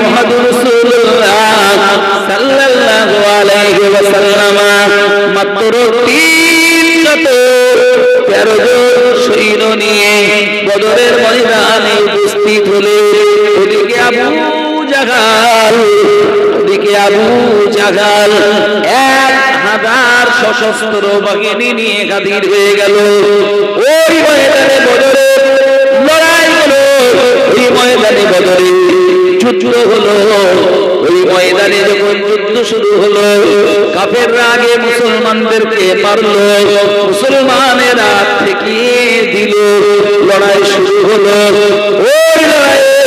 মুহাম্মাদুর রাসূলুল্লাহ সাল্লাল্লাহু আলাইহি ওয়াসাল্লাম মাত্র তিন তেরো জন নিয়ে বদরের ময়দানে উপস্থিত হলে ওদিকে আবু জাগাল জাগাল, এক হাজার সশস্ত্র বাহিনী নিয়ে গাদির হয়ে গেল। ওই ময়দানে বদরে লড়াই হলো। ওই ময়দানে যুদ্ধ হলো। ওই ময়দানে যখন যুদ্ধ শুরু হলো কাফের আগে মুসলমানদেরকে মারলো, মুসলমানেরা থেকে দিল। লড়াই শুরু হলো। ওই লড়াইয়ে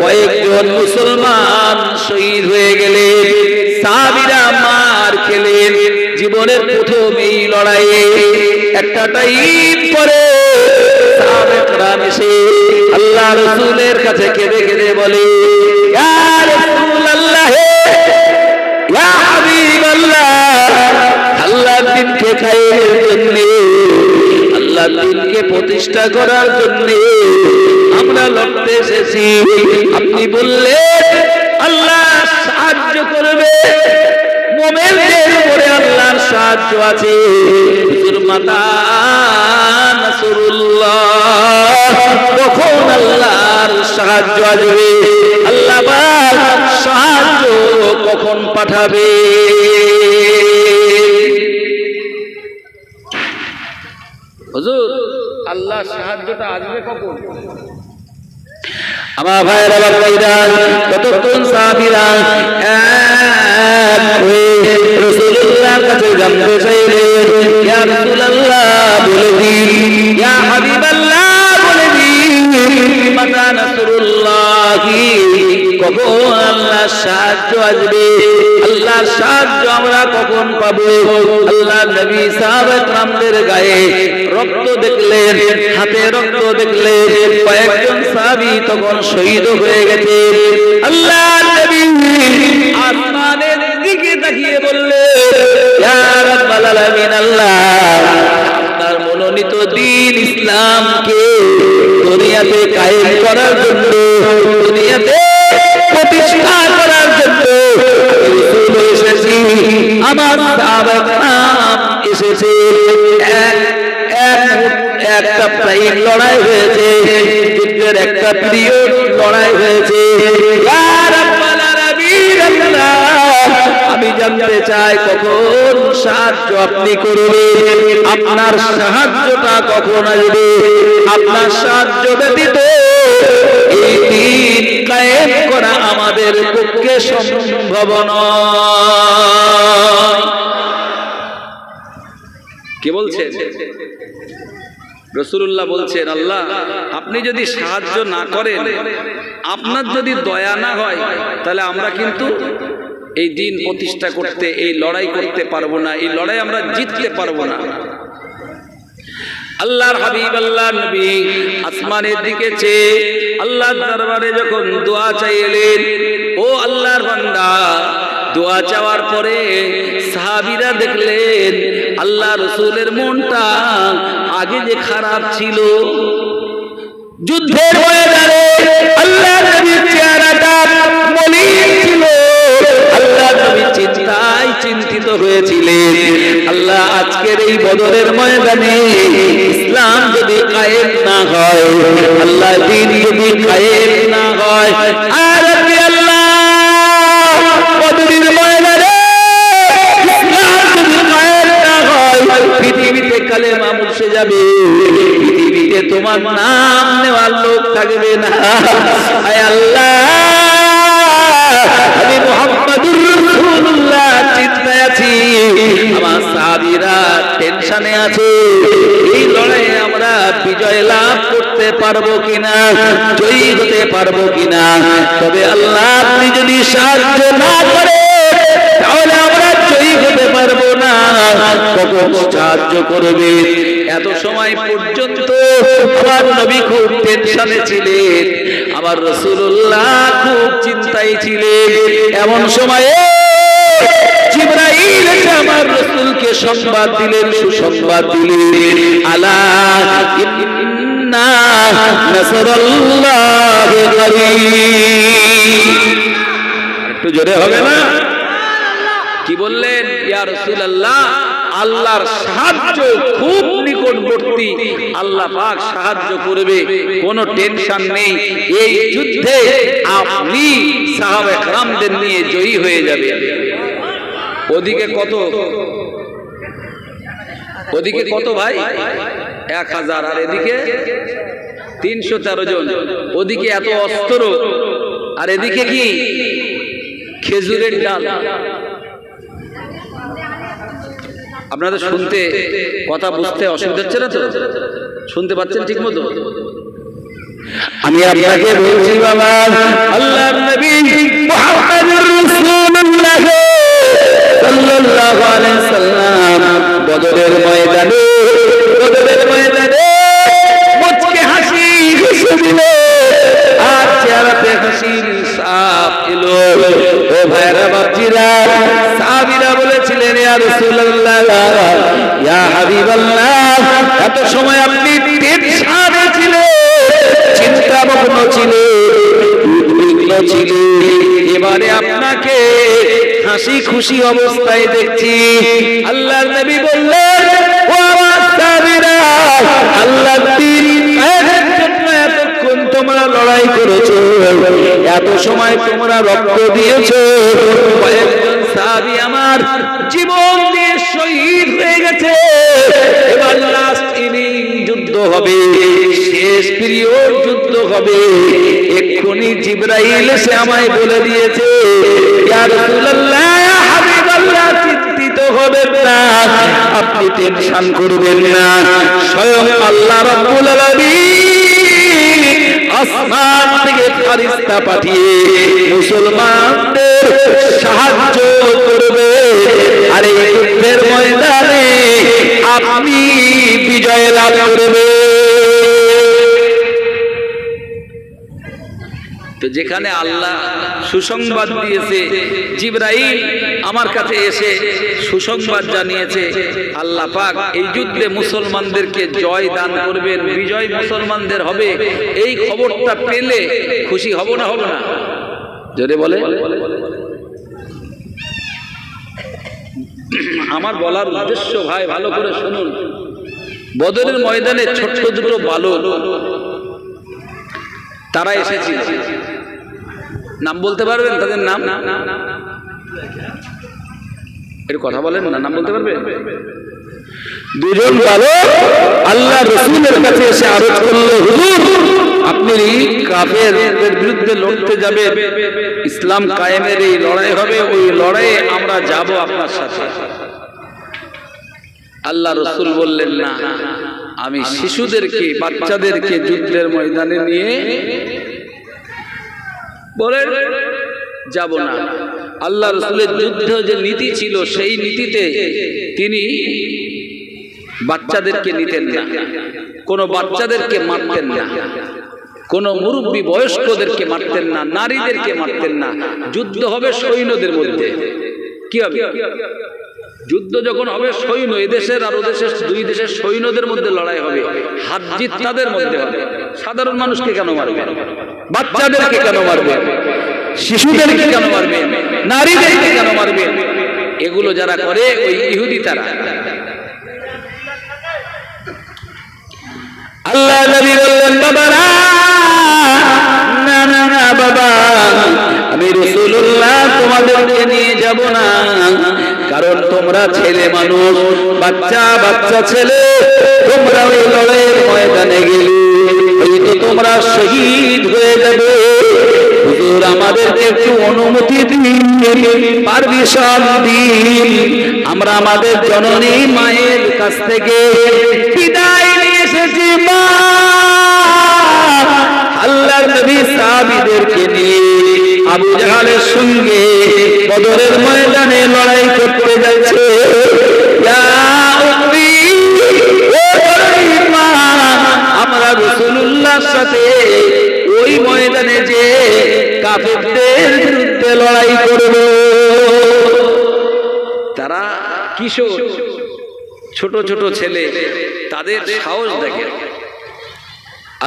কয়েকজন মুসলমান শহীদ হয়ে গেলেন। সাহাবীরা মার খেলেন। জীবনের প্রথম এই লড়াইয়ে একটা টাইম পরে আল্লাহ রসুলের কাছে কেঁদে কেঁদে বলে আল্লাহর দিনকে প্রতিষ্ঠা করার জন্য আমরা লড়তে এসেছি। আপনি বললেন, আল্লাহ সাহায্য করবে। মোমেনদের উপরে আল্লাহর সাহায্য আছে। মাতা কখন আল্লাহর সাহায্য আসবে। আল্লাহ সাহায্য কখন পাঠাবে? হুজুর আল্লাহ সাহায্যটা আসবে কখন? আমার ভাইয়ের আবার ভাইরা কতক্ষণ সাহাবীরা এক রাসূলুল্লাহর কাছে জানতে চাইলেন বলে দিন। পাবো, আল্লাহ সাহায্য আসবে। আল্লাহ সাহায্য আমরা কখন পাবো? আল্লাহ নবী সাহাবামদের গায়ে রক্ত দেখলেন, হাতে রক্ত দেখলেন, কয়েকজন সাহাবি তখন শহীদ হয়ে গেছে। আল্লাহ নবী আসমানের দিকে তাকিয়ে বললে আপনার মনোনীত দিন ইসলামকে দুনিয়াতে কায়েম করার জন্য প্রাইম লড়াই হয়েছে। যুদ্ধের একটা প্রিয় লড়াই হয়েছে। আমি জানতে চাই কখন সাহায্য আপনি করবেন আপনার সাহায্যটা কখন আসবে? আপনার সাহায্য ব্যতীত এই দিন কায়েম করা আমাদের পক্ষে সম্ভব নয়। কে বলছেন রসুল্লাহ বলছেন, আল্লাহ, আপনি যদি সাহায্য না করেন, আপনার যদি দয়া না হয়, তাহলে আমরা কিন্তু এই দিন প্রতিষ্ঠা করতে, এই লড়াই করতে পারব না, এই লড়াই আমরা জিততে পারব না। আল্লাহর হাবিব আল্লাহ নবী আসমানের দিকে চেয়ে আল্লাহর দরবারে যখন দোয়া চাইলেন, ও আল্লাহর বান্দা দোয়া চাওয়ার পরে সাহাবীরা দেখলেন, আল্লাহ রসুলের মনটা আগে যে খারাপ ছিল। যুদ্ধের ময়দানে আল্লাহ নবীর চেহারাটা মলিন ছিল। আল্লাহ চিন্তায় চিন্তিত হয়েছিলেন। আল্লাহ আজকের এই বদরের ময়দানে ইসলাম যদি কায়েম না হয়, আল্লাহ দিন যদি কায়েম না হয়, আর মুছে যাবে। পৃথিবীতে তোমার নাম নেওয়ার লোক থাকবে না। আল্লাহ। আমি মোহাম্মদুর রাসূলুল্লাহ, চিন্তায় আছি। আমার সাহাবীরা টেনশনে আছে। এই লড়াইয়ে আমরা বিজয় লাভ করতে পারব কিনা, জয়ী হতে পারব কিনা। তবে আল্লাহ আপনি যদি সাহায্য না করে তাহলে আমরা জয়ী হতে পারব না। কখন সাহায্য করবে? এত সময় পর্যন্ত আমার নবী খুব টেনশনে ছিলেন। আমার রসুল্লাহ খুব চিন্তায় ছিলেন। এমন সময়ে আমার রসুলকে সংবাদ দিলেন, সুসংবাদ দিলেন। আলা একটু জোরে হবে না? কি বললেন? ইয়া রাসূলুল্লাহ আল্লাহর সাহায্য খুব নিকটবর্তী। আল্লাহ পাক সাহায্য করবে, কোনো টেনশন নেই। এই যুদ্ধে আপনি সাহাবে খামদের নিয়ে জয়ী হয়ে যাবে ওদিকে কত? ওদিকে কত ভাই? এক হাজার। আর এদিকে? তিনশো তেরো জন। ওদিকে এত অস্ত্র। আর এদিকে কি? খেজুরের ডাল। আপনাদের শুনতে কথা বুঝতে অসুবিধা হচ্ছে না তো? শুনতে পাচ্ছেন ঠিক মতো আমি আপনাকে বলছি বাবা আল্লাহ নবী মুহাম্মদুর রাসূলুল্লাহ সাল্লাল্লাহু আলাইহি সাল্লাম বদরের ময়দানে বদরের ময়দানে হাসি খুশি অবস্থায় দেখছি। আল্লাহর নবী বললেন, ও আমার সাহাবীরা, আল্লাহর দিন হয়ে গেছে। যুদ্ধ হবে, শেষ যুদ্ধ হবে। এক্ষুনি জিব্রাইল এসে আমায় বলে দিয়েছে, ইয়া রাসূলুল্লাহ হবেন না। আপনি টেনশন করবেন না। স্বয়ং আল্লাহ রাব্বুল আলামিন আসমান থেকে পাঠিয়ে মুসলমানদের সাহায্য করবে। আর এই যুদ্ধের ময়দানে আপনি বিজয় লাভ করবে তো যেখানে আল্লাহ সুসংবাদ দিয়েছে, জিব্রাইল আমার কাছে এসে সুসংবাদ জানিয়েছে, আল্লাহ পাক এই যুদ্ধে মুসলমানদেরকে জয় দান করবেন বিজয় মুসলমানদের হবে। এই খবরটা পেলে খুশি হব না হব না? যদি বলে। আমার বলার উদ্দেশ্য ভাই, ভালো করে শুনুন। বদরের ময়দানে ছোট্ট দুটো বালক তারা এসেছিল নাম বলতে পারবেন তাদের নাম? এর কথা বলেন, না, নাম বলতে পারবেন দুজন বালক আল্লাহ রসুলের কাছে এসে আরোপ করল হুজুর, আপনি কাফের বিরুদ্ধে লড়তে যাবে। ইসলাম কায়েমের এই লড়াই হবে, ওই লড়াইয়ে আমরা যাব আপনার সাথে। আল্লাহ রসুল বললেন, না, আমি শিশুদেরকে, বাচ্চাদেরকে যুদ্ধের ময়দানে নিয়ে বলে যাব না। আল্লাহ রসুলের যুদ্ধ যে নীতি ছিল, সেই নীতিতে তিনি বাচ্চাদেরকে নিতেন না। কোনো বাচ্চাদেরকে মারতেন না। কোনো মুরব্বী বয়স্কদেরকে মারতেন না, নারীদেরকে মারতেন না। যুদ্ধ হবে সৈন্যদের মধ্যে। কি হবে? যুদ্ধ যখন হবে সৈন্য, এদেশের আর ওদেশের দুই দেশের সৈন্যদের মধ্যে লড়াই হবে। হাত জিত তাদের মধ্যে হবে। সাধারণ মানুষকে কেন মারবে বাচ্চাদেরকে কেন মারবে শিশুদেরকে কেন মারবে নারীদেরকে কেন মারবে। এগুলো যারা করে, ওই ইহুদি তারা। আল্লাহ নবী বললেন, বাবারা, না না না, বাবা, আমি রসুল্লাহ তোমাদেরকে নিয়ে যাব না। কারণ তোমরা ছেলে মানুষ, বাচ্চা বাচ্চা ছেলে, তোমরা ওই আমরা আমাদের জননী মায়ের কাছ থেকে বিদায় নিয়ে এসেছি, মা। আল্লাহর নবী নিয়ে আবু জাহালের সঙ্গে বদরের ময়দানে লড়াই করতে যাচ্ছে। আমরা রসুল্লাহর সাথে ওই ময়দানে যে কাফেরদের বিরুদ্ধে লড়াই করব। কিশোর ছোট ছোট ছেলে তাদের সাহস দেখে।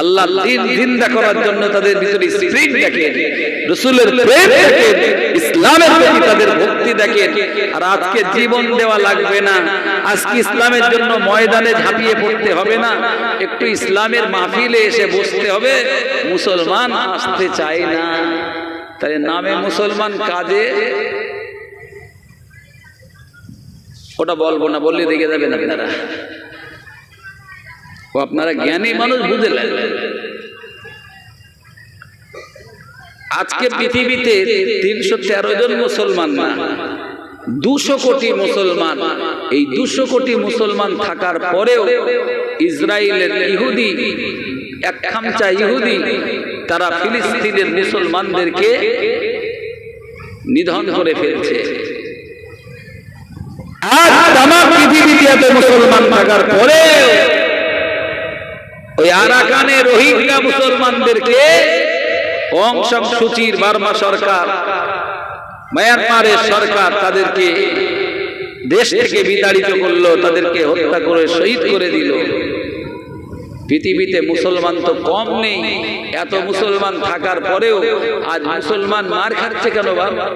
আল্লাহ দিন জিন্দা করার জন্য তাদের ভিতরে স্প্রিট দেখেন রসুলের প্রেম দেখেন ইসলামের প্রতি তাদের ভক্তি দেখেন আর আজকে জীবন দেওয়া লাগবে না। আজকে ইসলামের জন্য ময়দানে ঝাঁপিয়ে পড়তে হবে না। একটু ইসলামের মাহফিলে এসে বসতে হবে। মুসলমান আসতে চায় না। তাই নামে মুসলমান কাজে ওটা বলব না বললে দেখে যাবেন আপনারা। ও, আপনারা জ্ঞানী মানুষ বুঝলেন আজকে পৃথিবীতে তিনশো তেরো জন মুসলমান না, দুশো কোটি মুসলমান। এই দুশো কোটি মুসলমান থাকার পরেও ইসরায়েলের ইহুদি, এক খামচা ইহুদি, তারা ফিলিস্তিনের মুসলমানদেরকে নিধন করে ফেলছে। আজ তাম পৃথিবীতে এত মুসলমান থাকার পরেও ওই আরাকানে রোহিঙ্গা মুসলমানদেরকে অং সান সুচির বার্মা সরকার মায়ানমারের সরকার তাদেরকে দেশ থেকে বিতাড়িত করল তাদেরকে হত্যা করে শহীদ করে দিল। পৃথিবীতে মুসলমান তো কম নেই। এত মুসলমান থাকার পরেও আজ মুসলমান মার খাচ্ছে কেন বাবা